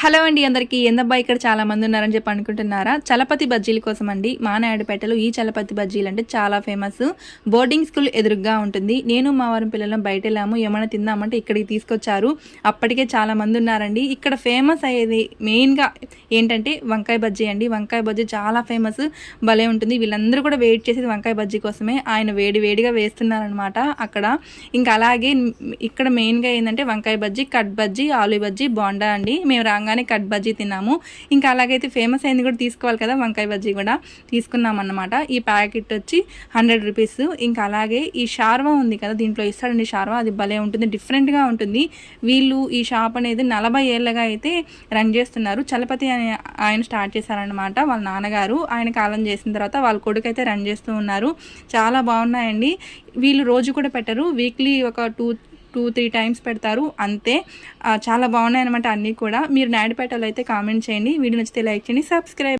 Hello అండి అందరికీ. ఏందబ్బా ఇక్కడ చాలా మంది ఉన్నారని చెప్పి అనుకుంటున్నారా? చలపతి బజ్జీల కోసం అండి మా నాయుడుపేటలో ఈ చలపతి బజ్జీలు అంటే చాలా ఫేమస్. బోర్డింగ్ స్కూల్ ఎదురుగా ఉంటుంది. నేను మా వారి పిల్లలను బయట వెళ్ళాము. ఏమైనా తిందామంటే ఇక్కడికి తీసుకొచ్చారు. అప్పటికే చాలా మంది ఉన్నారండి. ఇక్కడ ఫేమస్ అయ్యేది మెయిన్గా ఏంటంటే వంకాయ బజ్జీ అండి. వంకాయ బజ్జీ చాలా ఫేమస్. భలే ఉంటుంది. వీళ్ళందరూ కూడా వెయిట్ చేసేది వంకాయ బజ్జీ కోసమే. ఆయన వేడి వేడిగా వేస్తున్నారనమాట అక్కడ. ఇంకా అలాగే ఇక్కడ మెయిన్గా ఏంటంటే వంకాయ బజ్జీ కట్ బజ్జీ ఆలు బజ్జీ బోండా అండి. మేము రాగానే కట్ బజ్జీ తిన్నాము. ఇంకా అలాగైతే ఫేమస్ అయింది కూడా తీసుకోవాలి కదా వంకాయ బజ్జీ కూడా. తీసుకున్నాం అన్నమాట ఈ ప్యాకెట్ వచ్చి హండ్రెడ్ రూపీస్. ఇంకా అలాగే ఈ షార్వా ఉంది కదా దీంట్లో ఇస్తాడండి షార్వా. అది భలే ఉంటుంది డిఫరెంట్గా ఉంటుంది. వీళ్ళు ఈ షాప్ అనేది నలభై ఏళ్ళగా అయితే రన్ చేస్తున్నారు. చలపతి అనే ఆయన స్టార్ట్ చేశారనమాట వాళ్ళ నాన్నగారు. ఆయన కాలం చేసిన తర్వాత వాళ్ళ కొడుకు అయితే రన్ చేస్తూ ఉన్నారు. చాలా బాగున్నాయండి. వీళ్ళు రోజు కూడా పెట్టరు. వీక్లీ ఒక టూ టూ త్రీ టైమ్స్ పెడతారు. అంతే. చాలా బాగున్నాయి అనమాట అన్నీ కూడా. మీరు నాయుడుపేటలో అయితే కామెంట్ చేయండి. వీడియో నచ్చితే లైక్ చేయండి. సబ్స్క్రైబ్